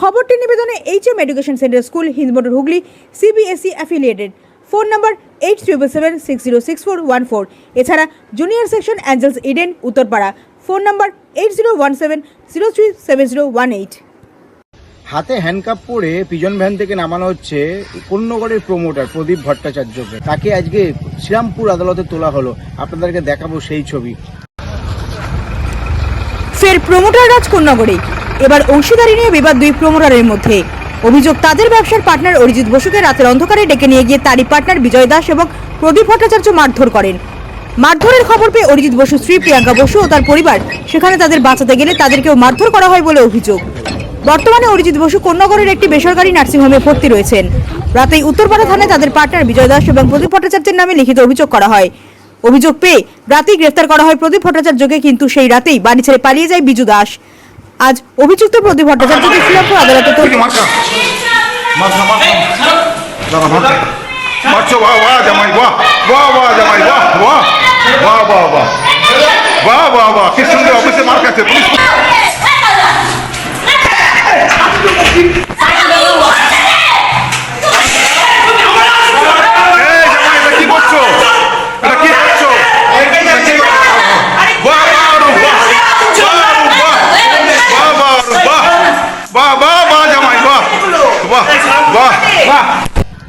খবরটি নিবেদনে H M education centre school Hindmotor Hooghly CBSE affiliated phone number eight triple seven six zero six four one four এছাড়া junior section Angels Eden Uttarpara. Phone number eight zero one seven zero three seven zero one eight হাতে handcuff পরে prison van থেকে নামানো হচ্ছে কন্যগড়ের promoter প্রদীপ ভট্টাচার্যকে। তাকে আজকে শ্রীরামপুর আদালতে তোলা হলো। আপনাদেরকে দেখাবো সেই ছবি। ফের প্রমোটার রাজ কন্যাগড়ে এবার অংশীদারি নিয়ে বিবাদ দুই প্রমোটারের মধ্যে। অভিযোগ, তাদের ব্যবসার পার্টনার অরিজিৎ বসুকে রাতের অন্ধকারে ডেকে নিয়ে গিয়ে তারই পার্টনার বিজয় দাস এবং প্রদীপ ভট্টাচার্য মারধর করেন। মারধরের খবর পেয়ে অরিজিৎ বসু স্ত্রী প্রিয়াঙ্কা বসু ও তার পরিবার, সেখানে তাদের বাঁচাতে গেলে তাদেরকেও মারধর করা হয় বলে অভিযোগ। বর্তমানে অরিজিৎ বসু কন্যাগড়ের একটি বেসরকারি নার্সিংহোমে ভর্তি রয়েছেন। রাতেই উত্তরপাড়া থানায় তাদের পার্টনার বিজয় দাস এবং প্রদীপ ভট্টাচার্যের নামে লিখিত অভিযোগ করা হয়। অভিযোগ পেয়ে রাতেই গ্রেফতার করা হয় প্রদীপ ভট্টাচার্যকে, কিন্তু সেই রাতেই বাড়ি ছেড়ে পালিয়ে যায় বিজু দাস। আজ অভিযুক্ত প্রদীপ ভট্টাচার্যকে শ্রীলঙ্কা আদালতে বাহ বাহ। বাহ বাহ বাহ। বাহ বাহ বাহ। কি সুন্দর অফিসে মার খাচ্ছে, পুলিশ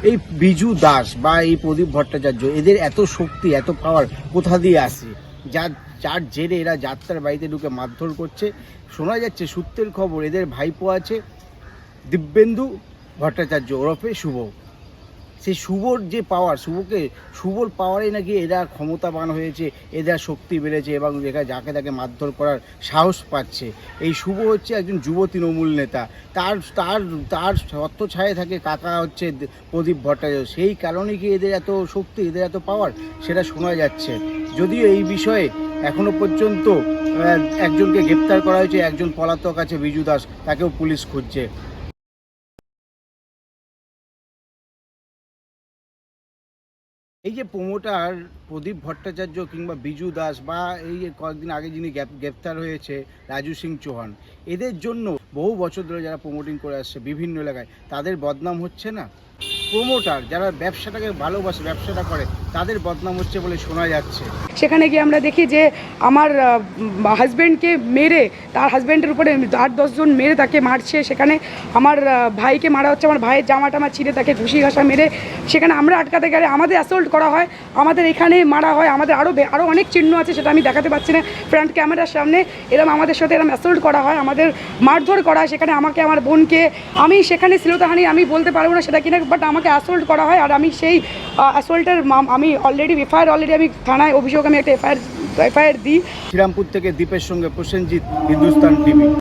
এই বিজু দাস বা এই প্রদীপ ভট্টাচার্য, এদের এত শক্তি, এত পাওয়ার কোথা দিয়ে আসে? যা যার জেরে এরা যাত্রার বাড়িতে ঢুকে মারধর করছে। শোনা যাচ্ছে সূত্রের খবর, এদের ভাইপো আছে দিব্যেন্দু ভট্টাচার্য ওরফে শুভ। সেই শুভর যে পাওয়ার শুভকে শুভর পাওয়ারে নাকি এরা ক্ষমতাবান হয়েছে, এদের শক্তি বেড়েছে এবং এরা যাকে তাকে মারধর করার সাহস পাচ্ছে। এই শুভ হচ্ছে একজন যুব তৃণমূল নেতা। তার তার তার ছত্রছায়ে থাকে কাকা হচ্ছে প্রদীপ ভট্টাচার্য। সেই কারণে কি এদের এত শক্তি, এদের এত পাওয়ার সেটা শোনা যাচ্ছে। যদিও এই বিষয়ে এখনও পর্যন্ত একজনকে গ্রেপ্তার করা হয়েছে, একজন পলাতক আছে বিজু দাস, তাকেও পুলিশ খুঁজছে। এই যে প্রমোটার প্রদীপ ভট্টাচার্য কিংবা বিজু দাস বা এই যে কয়েকদিন আগে যিনি গ্রেপ- গ্রেপ্তার হয়েছে রাজু সিং চৌহান, এদের জন্য বহু বছর ধরে যারা প্রমোটিং করে আসছে বিভিন্ন এলাকায়, তাদের বদনাম হচ্ছে না? প্রমোটার যারা ব্যবসাটাকে ভালোবাসে, ব্যবসাটা করে তাদের বদনাম হচ্ছে বলে শোনা যাচ্ছে। সেখানে গিয়ে আমরা দেখি যে আমার হাজব্যান্ডকে মেরে, তার হাজব্যান্ডের উপরে আট দশজন মেরে তাকে মারছে। সেখানে আমার ভাইকে মারা হচ্ছে, আমার ভাইয়ের জামা টামা ছিঁড়ে তাকে ঘুষি ঘাসা মেরে। সেখানে আমরা আটকাতে গেলে আমাদের অ্যাসল্ট করা হয়, আমাদের এখানে মারা হয়, আমাদের আরও আরও অনেক চিহ্ন আছে সেটা আমি দেখাতে পারছি না। ফ্রন্ট ক্যামেরার সামনে এরম আমাদের সাথে এরম অ্যাসল্ট করা হয়, আমাদের মারধর করা হয়। সেখানে আমাকে, আমার বোনকে, আমি সেখানে শ্লীলতাহানি আমি বলতে পারব না সেটা কিনা বাট আমাকে অ্যাসল্ট করা হয়। আর আমি সেই অ্যাসল্টের আমি অলরেডি এফআইআর অলরেডি আমি থানায় অভিযোগ আমি একটা এফআইআর এফআইআর দিই। শ্রীরামপুর থেকে দ্বীপের সঙ্গে প্রসেনজিৎ, হিন্দুস্তান টিভি।